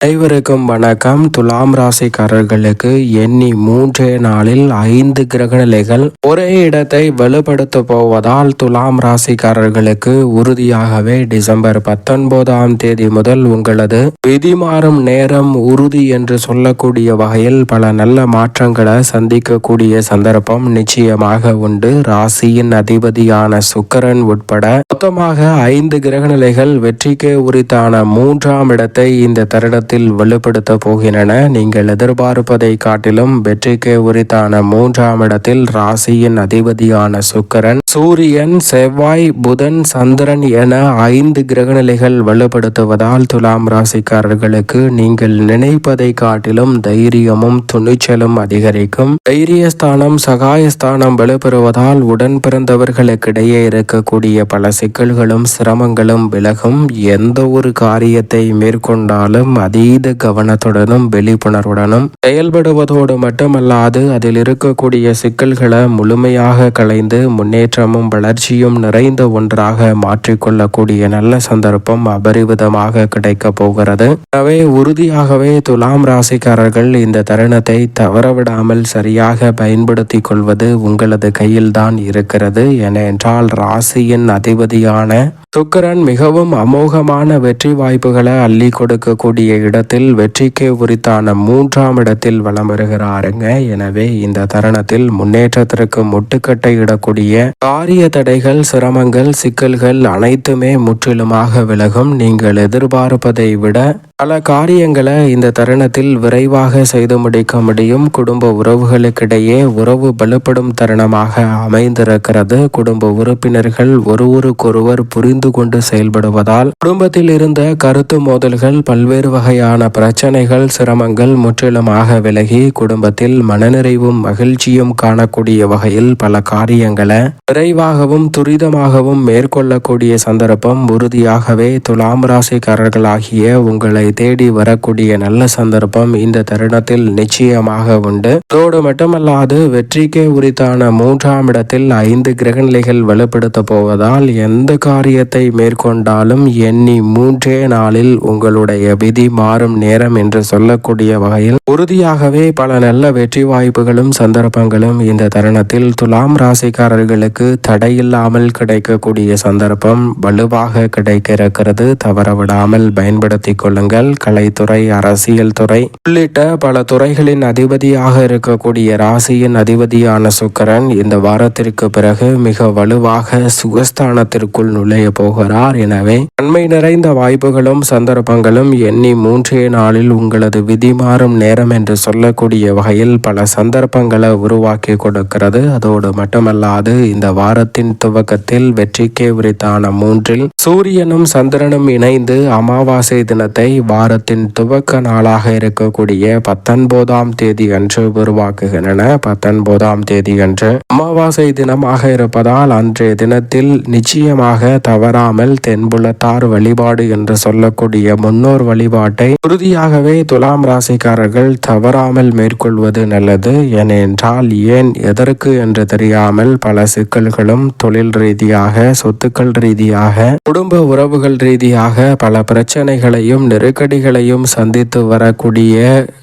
அனைவருக்கும் வணக்கம். துலாம் ராசிக்காரர்களுக்கு எண்ணி மூன்றே நாளில் ஐந்து கிரகநிலைகள் ஒரே இடத்தை வலுப்படுத்த போவதால் துலாம் ராசிக்காரர்களுக்கு உறுதியாகவே டிசம்பர் பத்தொன்பதாம் தேதி முதல் உங்களது விதி மாறும் நேரம் உறுதி என்று சொல்லக்கூடிய வகையில் பல நல்ல மாற்றங்களை சந்திக்கக்கூடிய சந்தர்ப்பம் நிச்சயமாக உண்டு. ராசியின் அதிபதியான சுக்கரன் உட்பட மொத்தமாக ஐந்து கிரகநிலைகள் வெற்றிக்கு உரித்தான மூன்றாம் இடத்தை இந்த தருணத்தில் வலுப்படுத்த போகின்றன. நீங்கள் எதிர்பார்ப்பதை காட்டிலும் வெற்றிக்கு உரித்தான மூன்றாம் இடத்தில் ராசியின் அதிபதியான சுக்கரன் சூரியன் செவ்வாய் புதன் சந்திரன் என ஐந்து கிரகநிலைகள் வலுப்படுத்துவதால் துலாம் ராசிக்காரர்களுக்கு நீங்கள் நினைப்பதை காட்டிலும் தைரியமும் துணிச்சலும் அதிகரிக்கும். தைரியஸ்தானம் சகாயஸ்தானம் வலுப்பெறுவதால் உடன் பிறந்தவர்களுக்கிடையே இருக்கக்கூடிய பல சிக்கல்களும் சிரமங்களும் விலகும். எந்த ஒரு காரியத்தை மேற்கொண்டாலும் அதீத கவனத்துடனும் விழிப்புணர்வுடனும் செயல்படுவதோடு மட்டுமல்லாது அதில் இருக்கக்கூடிய சிக்கல்களை முழுமையாக களைந்து முன்னேற்றமும் வளர்ச்சியும் நிறைந்த ஒன்றாக மாற்றிக்கொள்ளக்கூடிய நல்ல சந்தர்ப்பம் அபரிவிதமாக கிடைக்க போகிறது. எனவே உறுதியாகவே துலாம் ராசிக்காரர்கள் இந்த தருணத்தை தவறவிடாமல் சரியாக பயன்படுத்திக் கொள்வது உங்களது கையில்தான் இருக்கிறது. ஏனென்றால் ராசியின் அதிபதியான சுக்கரன் மிகவும் அமோகமான வெற்றி வாய்ப்புகளை அள்ளி கொடுக்கக்கூடிய இடத்தில் வெற்றிக்கு உரித்தான மூன்றாம் இடத்தில் வலம் வருகிறாருங்க. எனவே இந்த தருணத்தில் முன்னேற்றத்திற்கு முட்டுக்கட்டை இடக்கூடிய காரிய தடைகள் சிரமங்கள் சிக்கல்கள் அனைத்துமே முற்றிலுமாக விலகும். நீங்கள் எதிர்பார்ப்பதை விட பல காரியங்களை இந்த தருணத்தில் விரைவாக செய்து முடிக்க முடியும். குடும்ப உறவுகளுக்கிடையே உறவு பலப்படும் தருணமாக அமைந்திருக்கிறது. குடும்ப உறுப்பினர்கள் ஒருவருக்கொருவர் புரிந்து கொண்டு செயல்படுவதால் குடும்பத்தில் இருந்த கருத்து மோதல்கள் பல்வேறு வகையான பிரச்சனைகள் சிரமங்கள் முற்றிலுமாக விலகி குடும்பத்தில் மனநிறைவும் மகிழ்ச்சியும் காணக்கூடிய வகையில் பல காரியங்களை விரைவாகவும் துரிதமாகவும் மேற்கொள்ளக்கூடிய சந்தர்ப்பம் உறுதியாகவே துலாம் ராசிக்காரர்களாகிய உங்களை தேடி வரக்கூடிய நல்ல சந்தர்ப்பம் இந்த தருணத்தில் நிச்சயமாக உண்டு. அதோடு மட்டுமல்லாது வெற்றிக்கே உரித்தான மூன்றாம் இடத்தில் ஐந்து கிரகநிலைகள் வலுப்படுத்த போவதால் எந்த காரியத்தை மேற்கொண்டாலும் எண்ணி மூன்றே நாளில் உங்களுடைய விதி மாறும் நேரம் என்று சொல்லக்கூடிய வகையில் உறுதியாகவே பல நல்ல வெற்றி வாய்ப்புகளும் சந்தர்ப்பங்களும் இந்த தருணத்தில் துலாம் ராசிக்காரர்களுக்கு தடையில்லாமல் கிடைக்கக்கூடிய சந்தர்ப்பம் வலுவாக கிடைக்க இருக்கிறது. தவறவிடாமல் பயன்படுத்திக் கொள்ளுங்கள். கலைத்துறை அரசியல் துறை உள்ளிட்ட பல துறைகளின் அதிபதியாக இருக்கக்கூடிய ராசியின் அதிபதியான சுக்கரன் இந்த வாரத்திற்கு பிறகு மிக வலுவாக சுகஸ்தானத்திற்குள் நுழைய போகிறார். எனவே நன்மை நிறைந்த வாய்ப்புகளும் சந்தர்ப்பங்களும் எண்ணி மூன்றே நாளில் உங்களது விதி மாறும் நேரம் என்று சொல்லக்கூடிய வகையில் பல சந்தர்ப்பங்களை உருவாக்கி கொடுக்கிறது. அதோடு மட்டுமல்லாது இந்த வாரத்தின் துவக்கத்தில் வெற்றிக்கே உரித்தான மூன்றில் சூரியனும் சந்திரனும் இணைந்து அமாவாசை தினத்தை வாரத்தின் துவக்க நாளாக இருக்கக்கூடிய பத்தொன்பதாம் தேதி அன்று உருவாக்குகின்றன. பத்தொன்பதாம் தேதி அன்று அமாவாசை தினமாக இருப்பதால் அன்றைய தினத்தில் நிச்சயமாக தவறாமல் தென்புலத்தார் வழிபாடு என்று சொல்லக்கூடிய முன்னோர் வழிபாட்டை உறுதியாகவே துலாம் ராசிக்காரர்கள் தவறாமல் மேற்கொள்வது நல்லது. ஏனென்றால் ஏன் எதற்கு என்று தெரியாமல் பல சிக்கல்களும் தொழில் ரீதியாக சொத்துக்கள் ரீதியாக குடும்ப உறவுகள் ரீதியாக பல பிரச்சனைகளையும் நெருக்க நெருக்கடிகளையும் சந்தித்து வரக்கூடிய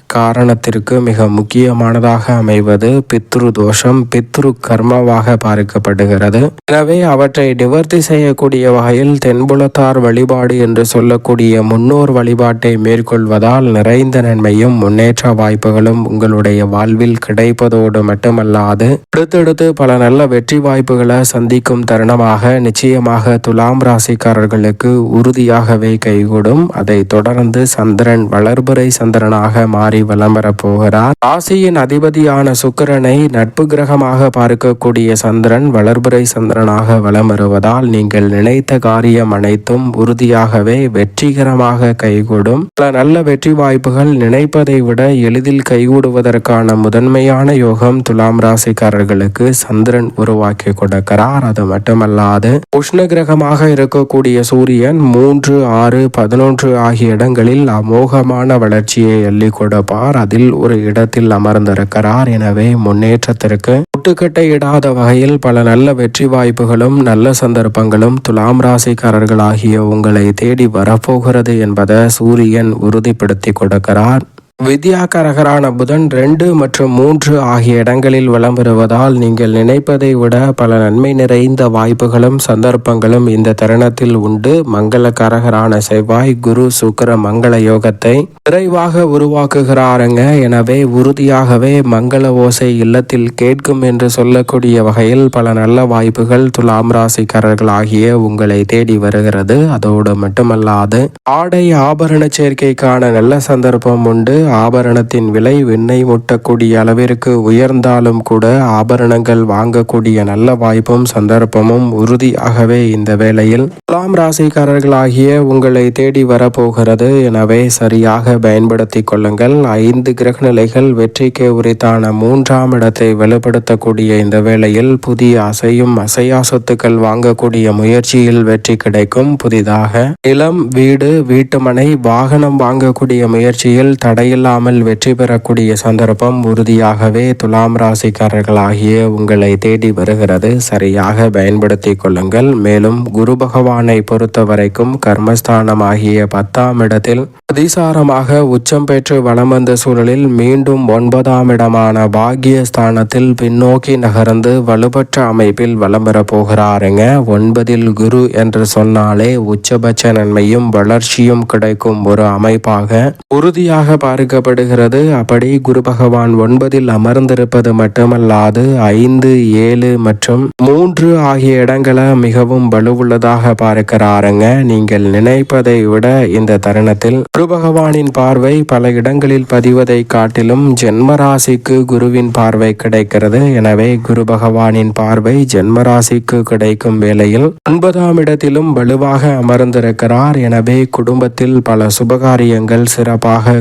காரணத்திற்கு மிக முக்கியமானதாக அமைவது பித்ரு தோஷம் பித்ரு கர்மமாக பார்க்கப்படுகிறது எனவே அவற்றை நிவர்த்தி செய்யக்கூடிய வகையில் தென்புலத்தார் வழிபாடு என்று சொல்லக்கூடிய முன்னோர் வழிபாட்டை மேற்கொள்வதால் நிறைந்த நன்மையும் முன்னேற்ற வாய்ப்புகளும் உங்களுடைய வாழ்வில் கிடைப்பதோடு மட்டுமல்லாது அடுத்தடுத்து பல நல்ல வெற்றி வாய்ப்புகளை சந்திக்கும் தருணமாக நிச்சயமாக துலாம் ராசிக்காரர்களுக்கு உறுதியாகவே கைகூடும். அதை தொடர்ந்து சந்திரன் வளர்புரை சந்திரனாக மாறி வலம் வரப் போகிறார் ராசியின் அதிபதியான சுக்கிரனை நட்பு கிரகமாக பார்க்கக்கூடிய சந்திரன் வளர்புரை சந்திரனாக வலம் வருவதால் நீங்கள் நினைத்த காரியம் அனைத்தும் உறுதியாகவே வெற்றிகரமாக கைகூடும். பல நல்ல வெற்றி வாய்ப்புகள் நினைப்பதை விட எளிதில் கைகூடுவதற்கான முதன்மையான யோகம் துலாம் ராசிக்காரர்களுக்கு சந்திரன் உருவாக்கி கொடுக்கிறார். அது மட்டுமல்லாது உஷ்ண கிரகமாக இருக்கக்கூடிய சூரியன் மூன்று ஆறு பதினொன்று ஆகிய இடங்களில் அமோகமான வளர்ச்சியை அள்ளி கொடுப்பார். அமர்ந்திருப்பார் அதில் ஒரு இடத்தில் அமர்ந்திருக்கிறார். எனவே முன்னேற்றத்திற்கு முட்டுக்கட்டை இடாத வகையில் பல நல்ல வெற்றி வாய்ப்புகளும் நல்ல சந்தர்ப்பங்களும் துலாம் ராசிக்காரர்களாகிய உங்களை தேடி வரப்போகிறது என்பதை சூரியன் உறுதிப்படுத்தி கொடுக்கிறார். வித்யாகரகரான புதன் ரெண்டு மற்றும் மூன்று ஆகிய இடங்களில் வலம் வருவதால் நீங்கள் நினைப்பதை விட பல நன்மை நிறைந்த வாய்ப்புகளும் சந்தர்ப்பங்களும் இந்த தருணத்தில் உண்டு. மங்களகரகரான செவ்வாய் குரு சுக்கர மங்கள யோகத்தை விரைவாக உருவாக்குகிறாருங்க. எனவே உறுதியாகவே மங்கள ஓசை இல்லத்தில் கேட்கும் என்று சொல்லக்கூடிய வகையில் பல நல்ல வாய்ப்புகள் துலாம் ராசிக்காரர்கள் ஆகிய உங்களை தேடி வருகிறது. அதோடு மட்டுமல்லாது ஆடை ஆபரண சேர்க்கைக்கான நல்ல சந்தர்ப்பம் உண்டு. ஆபரணத்தின் விலை விண்ணை முட்டக்கூடிய அளவிற்கு உயர்ந்தாலும் கூட ஆபரணங்கள் வாங்கக்கூடிய நல்ல வாய்ப்பும் சந்தர்ப்பமும் உறுதியாகவே இந்த வேளையில். துலாம் ராசிக்காரர்களாகிய உங்களை தேடி வரப்போகிறது. எனவே சரியாக பயன்படுத்திக் கொள்ளுங்கள். ஐந்து கிரகநிலைகள் வெற்றிக்கு உரித்தான மூன்றாம் இடத்தை வெளிப்படுத்தக்கூடிய இந்த வேளையில் புதிய அசையும் அசையா சொத்துக்கள் வாங்கக்கூடிய முயற்சியில் வெற்றி கிடைக்கும். புதிதாக நிலம் வீடு வீட்டுமனை வாகனம் வாங்கக்கூடிய முயற்சியில் தடையில் இல்லாமல் வெற்றி பெறக்கூடிய சந்தர்ப்பம் உறுதியாகவே துலாம் ராசிக்காரர்களாகிய உங்களை தேடி வருகிறது. சரியாக பயன்படுத்திக் கொள்ளுங்கள். மேலும் குரு பகவானை பொறுத்த வரைக்கும் கர்மஸ்தானமாகிய பத்தாம் இடத்தில் அதிசாரமாக உச்சம் பெற்று வலம் வந்த சூழலில் மீண்டும் ஒன்பதாம் இடமான பாக்கியஸ்தானத்தில் பின்னோக்கி நகர்ந்து வலுப்பற்ற அமைப்பில் வலம் வரப் போகிறாருங்க. ஒன்பதில் குரு என்று சொன்னாலே உச்சபட்ச நன்மையும் வளர்ச்சியும் கிடைக்கும் ஒரு அமைப்பாக உறுதியாக கொடுக்கப்படுகிறது அப்படி குரு பகவான் ஒன்பதில் அமர்ந்திருப்பது மட்டுமல்லாது ஐந்து ஏழு மற்றும் மூன்று ஆகிய இடங்களை மிகவும் வலுவுள்ளதாக பார்க்கிறாருங்க. நீங்கள் நினைப்பதை விட இந்த தருணத்தில் குரு பகவானின் பார்வை பல இடங்களில் பதிவதை காட்டிலும் ஜென்மராசிக்கு குருவின் பார்வை கிடைக்கிறது. எனவே குரு பகவானின் பார்வை ஜென்மராசிக்கு கிடைக்கும் வேளையில் ஒன்பதாம் இடத்திலும் வலுவாக அமர்ந்திருக்கிறார். எனவே குடும்பத்தில் பல சுபகாரியங்கள் சிறப்பாக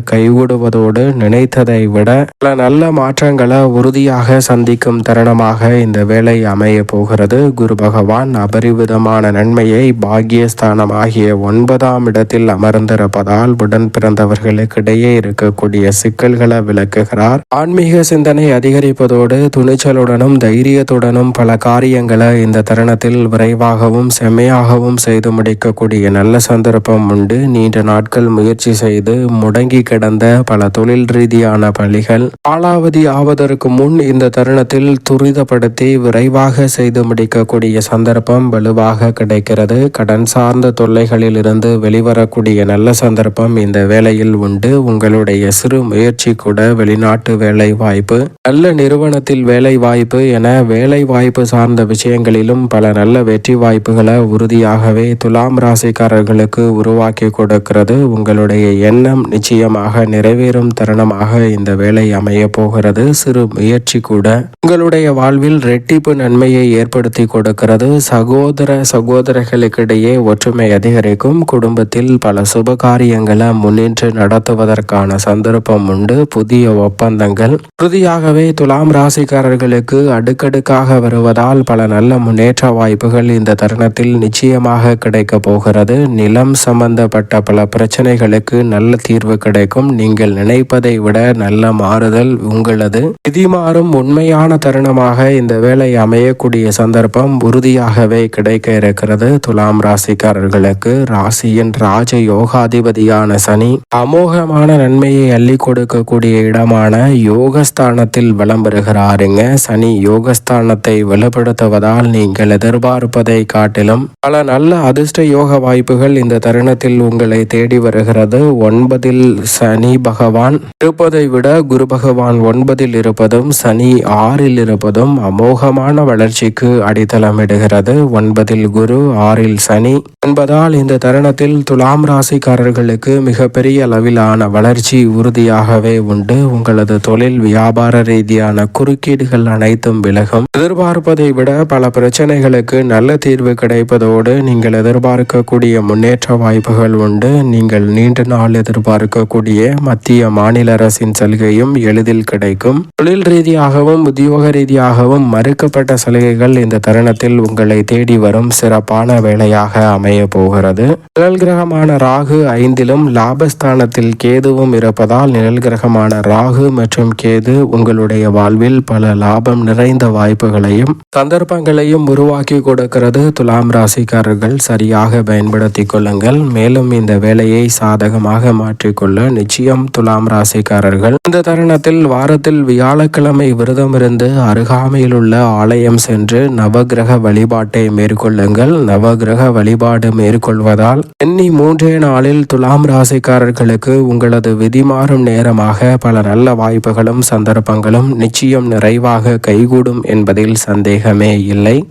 கைகூடுவதோடு நினைத்ததை விட பல நல்ல மாற்றங்களை உறுதியாக சந்திக்கும் தருணமாக இந்த வேலை அமைய போகிறது. குரு பகவான் அபரிவிதமான நன்மையை பாக்கியஸ்தானம் ஆகிய ஒன்பதாம் இடத்தில் அமர்ந்திருப்பதால் உடன் பிறந்தவர்களுக்கிடையே இருக்கக்கூடிய சிக்கல்களை விளக்குகிறார். ஆன்மீக சிந்தனை அதிகரிப்பதோடு துணிச்சலுடனும் தைரியத்துடனும் பல காரியங்களை இந்த தருணத்தில் விரைவாகவும் செம்மையாகவும் செய்து முடிக்கக்கூடிய நல்ல சந்தர்ப்பம் உண்டு. நீண்ட நாட்கள் முயற்சி செய்து முடங்கி கிடந்த பல தொழில் ரீதியான பணிகள் காலாவதி ஆவதற்கு முன் இந்த தருணத்தில் துரிதப்படுத்தி விரைவாக செய்து முடிக்கக்கூடிய சந்தர்ப்பம் வலுவாக கிடைக்கிறது. கடன் சார்ந்த தொல்லைகளில் இருந்து வெளிவரக்கூடிய நல்ல சந்தர்ப்பம் இந்த வேலையில் உண்டு. உங்களுடைய சிறு முயற்சி கூட வெளிநாட்டு வேலை வாய்ப்பு நல்ல நிறுவனத்தில் வேலை வாய்ப்பு என வேலை வாய்ப்பு சார்ந்த விஷயங்களிலும் பல நல்ல வெற்றி வாய்ப்புகளை உறுதியாகவே துலாம் ராசிக்காரர்களுக்கு உருவாக்கி கொடுக்கிறது. உங்களுடைய எண்ணம் நிச்சயமாக நிறைவேறும் தருணமாக இந்த வேலை அமைய போகிறது. சிறு முயற்சி கூட. உங்களுடைய வாழ்வில் ரெட்டிப்பு நன்மையை ஏற்படுத்தி கொடுக்கிறது. சகோதர சகோதரர்களுக்கிடையே ஒற்றுமை அதிகரிக்கும். குடும்பத்தில் பல சுப காரியங்களை முன்னின்று நடத்துவதற்கான சந்தர்ப்பம் உண்டு. புதிய ஒப்பந்தங்கள். உறுதியாகவே துலாம் ராசிக்காரர்களுக்கு அடுக்கடுக்காக வருவதால் பல நல்ல முன்னேற்ற வாய்ப்புகள் இந்த தருணத்தில் நிச்சயமாக கிடைக்க போகிறது. நிலம் சம்பந்தப்பட்ட பல பிரச்சனைகளுக்கு நல்ல தீர்வு கிடைக்கும். நீங்கள் நீங்கள் நினைப்பதை விட நல்ல மாறுதல் உங்களது. விதி மாறும் உண்மையான தருணமாக இந்த வேலை அமையக்கூடிய சந்தர்ப்பம் உறுதியாகவே கிடைக்க இருக்கிறது. துலாம் ராசிக்காரர்களுக்கு ராசியின் ராஜ யோகாதிபதியான சனி அமோகமான நன்மையை அள்ளி கொடுக்கக்கூடிய இடமான யோகஸ்தானத்தில் வலம் பெறுகிறாருங்க சனி யோகஸ்தானத்தை வலுப்படுத்துவதால் நீங்கள் எதிர்பார்ப்பதை காட்டிலும் பல நல்ல அதிர்ஷ்ட யோக வாய்ப்புகள் இந்த தருணத்தில் உங்களை தேடி வருகிறது. ஒன்பதில் சனி பகவான் இருப்பதை விட குரு பகவான் ஒன்பதில் இருப்பதும் சனி ஆறில் இருப்பதும் அமோகமான வளர்ச்சிக்கு அடித்தளமிடுகிறது. ஒன்பதில் குரு ஆறில் சனி. என்பதால் இந்த தருணத்தில் துலாம் ராசிக்காரர்களுக்கு மிகப்பெரிய அளவிலான வளர்ச்சி உறுதியாகவே உண்டு. உங்களது தொழில் வியாபார ரீதியான குறுக்கீடுகள் அனைத்தும் விலகும். எதிர்பார்ப்பதை விட பல பிரச்சனைகளுக்கு நல்ல தீர்வு கிடைப்பதோடு நீங்கள் எதிர்பார்க்கக்கூடிய முன்னேற்ற வாய்ப்புகள் உண்டு. நீங்கள் நீண்ட நாள் எதிர்பார்க்கக்கூடிய மத்திய மாநில அரசின் சலுகையும் எளிதில் கிடைக்கும். தொழில் ரீதியாகவும் உத்தியோக ரீதியாகவும் மறுக்கப்பட்ட சலுகைகள் இந்த தருணத்தில் உங்களை தேடி வரும் சிறப்பான வேலையாக அமைய போகிறது. நிழல் கிரகமான ராகு ஐந்திலும் லாபஸ்தானத்தில் கேதுவும் இருப்பதால் நிழல் கிரகமான ராகு மற்றும் கேது உங்களுடைய வாழ்வில் பல லாபம் நிறைந்த வாய்ப்புகளையும் சந்தர்ப்பங்களையும் உருவாக்கி கொடுக்கிறது. துலாம் ராசிக்காரர்கள் சரியாக பயன்படுத்தி கொள்ளுங்கள். மேலும் இந்த வேலையை சாதகமாக மாற்றிக்கொள்ள நிச்சயம் துலாம் ராசிக்காரர்கள் இந்த தருணத்தில் வாரத்தில் வியாழக்கிழமை விரதம் இருந்து அருகாமையில் உள்ள ஆலயம் சென்று நவகிரக வழிபாட்டை மேற்கொள்ளுங்கள். நவகிரக வழிபாடு மேற்கொள்வதால் எண்ணி மூன்றே நாளில் துலாம் ராசிக்காரர்களுக்கு உங்களது விதி மாறும் நேரமாக பல நல்ல வாய்ப்புகளும் சந்தர்ப்பங்களும் நிச்சயம் நிறைவாக கைகூடும் என்பதில் சந்தேகமே இல்லை.